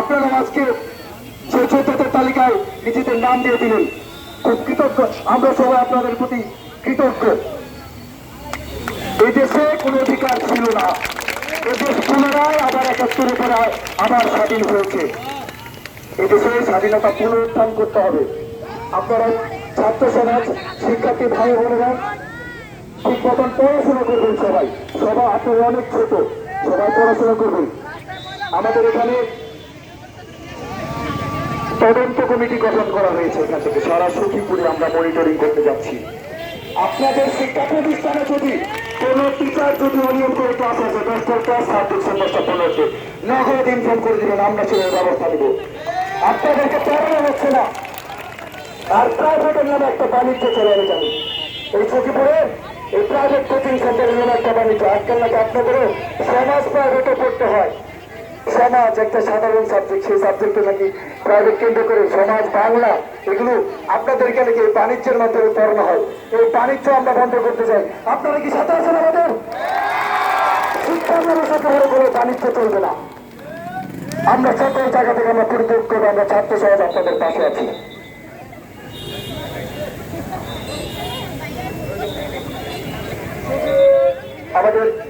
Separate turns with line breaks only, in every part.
আপনারা আজকে সেই যোদ্ধাদের তালিকায় নিজেদের নাম দিয়ে দিলেন, খুব কৃতজ্ঞ। আমরা সবাই আপনাদের প্রতি কৃতজ্ঞ। এই দেশে কোনো অধিকার ছিল না। এই দেশ পুনরায় আবার একাত্তরের পরে আবার স্বাধীন হয়েছে। এই দেশে স্বাধীনতা পুনরুত্থান করতে হবে। আপনারা ছাত্র সমাজ, শিক্ষার্থী ভাই বোনেরা, ঠিক মতন পড়াশোনা করবেন সবাই। সবাই আপনারা অনেক ছোট, সবাই পড়াশোনা করবেন। আমাদের এখানে তদন্ত কমিটি গঠন করা হয়েছে এখান থেকে। সারা সখীপুরে আমরা মনিটরিং করতে যাচ্ছি। আপনাদের শিক্ষা প্রতিষ্ঠানে যদি কোন টিচার যদি অনিয়ম করে ক্লাস আছে দশটার ক্লাস দিচ্ছেন দশটা পনেরোতে নগদ ইনফর্ম করে দিবেন, আমরা সেভাবে ব্যবস্থা নেব। আপনাদেরকে পড়ানো হচ্ছে না। আর প্রাইভেটের নামে একটা বাণিজ্য চলে আমি জানি এই সখীপুরে এই প্রাইভেট কোচিং সেন্টারের নামে একটা বাণিজ্য। আজকাল নাকি আপনাদেরও সমাজ প্রাইভেটে পড়তে হয়। সমাজ একটা সাধারণ সাবজেক্ট সেই সাবজেক্টে নাকি প্রাইভেট কেন্দ্র করে সমাজ, বাংলা, এগুলো আপনাদেরকে নাকি এই বাণিজ্যের মাধ্যমে পড়ানো হয়। এই বাণিজ্য আমরা বন্ধ করতে চাই। আপনারা কি সাথে আছেন আমাদের? আমাদের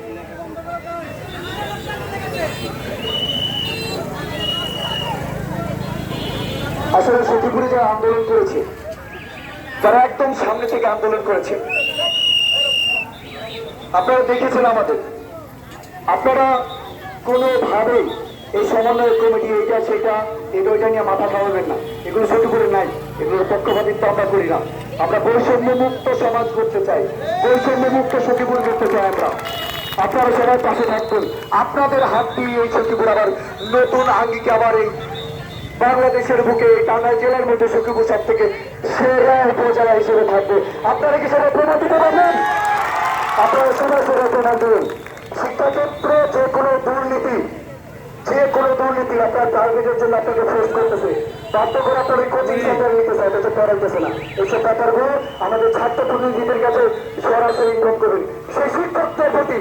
আসলে সখীপুরে যারা আন্দোলন করেছে, তারা একদম সামনে থেকে আন্দোলন করেছে। আপনারা দেখেছেন আমাদের। আপনারা কোনোভাবেই এই সমন্বয় কমিটি, এইটা সেটা এটা ওইটা নিয়ে মাথা খাওয়াবেন না। এগুলো সখীপুরে নাই, এগুলো পক্ষপাতিত্ব আমরা করি না। আমরা বৈষম্য মুক্ত সমাজ করতে চাই। বৈষম্য মুক্ত সখীপুর করতে চাই আমরা। আপনারা সবাই পাশে থাকবেন। আপনাদের হাত দিয়ে এই সখীপুর আবার নতুন আঙ্গিকে আবার এই বাংলাদেশের বুকে টাঙ্গাইল জেলার মধ্যে সখীপুর সব থেকে সেরা উপজেলা হিসেবে থাকবে। আপনারা কি সবাই প্রমাণ দিতে পারবেন? আপনারা সবাই সবাই প্রমাণ দেবেন। শিক্ষাক্ষেত্রে যে কোনো দুর্নীতি, যে কোনো দুর্নীতি আপনার টার্গেটের জন্য আপনাকে ফেস করতেছে। বাধ্য করে আপনার কোচিং সেন্টার নিতে চাই এটা পড়াইতেছে না। এইসব ব্যাপারগুলো আমাদের ছাত্র প্রতিনিধিদের কাছে সরাসরি ইনকম করবেন সেই শিক্ষকদের প্রতি,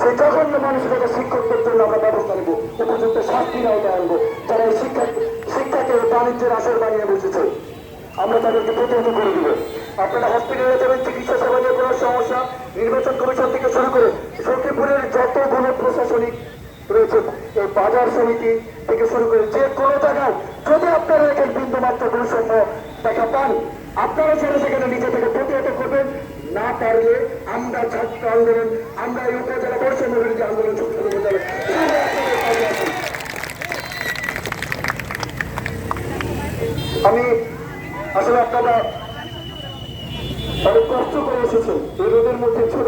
সেই জঘন্য মানসিকতা শিক্ষকদের জন্য আমরা ব্যবস্থা নেব। উপযুক্ত শাস্তির আওতায় আনব আমরা তাদেরকে প্রতিহত করে দিব। আপনারা হসপিটালে যাবেন, চিকিৎসা সেবা নিয়ে কোনো সমস্যা, নির্বাচন কমিশন থেকে শুরু করে সখীপুরের যতগুলো প্রশাসনিক রয়েছে, এই বাজার সমিতি থেকে শুরু করে যে কোনো জায়গায় যদি আপনারা এখানে বিন্দু মাত্র বৈষম্য দেখা পান, আপনারা সেটা সেখানে নিজে থেকে প্রতিহত করবেন। না পারলে আমরা ছাত্র আন্দোলন, আমরা এই উপজেলা বিরোধী আন্দোলন ছোট ছোট উপজেলা সবাই আপনাদের পাশে আছি। আমি আসলে আপনারা অনেক কষ্ট করে এসেছেন। এই রোদের মধ্যে ছোট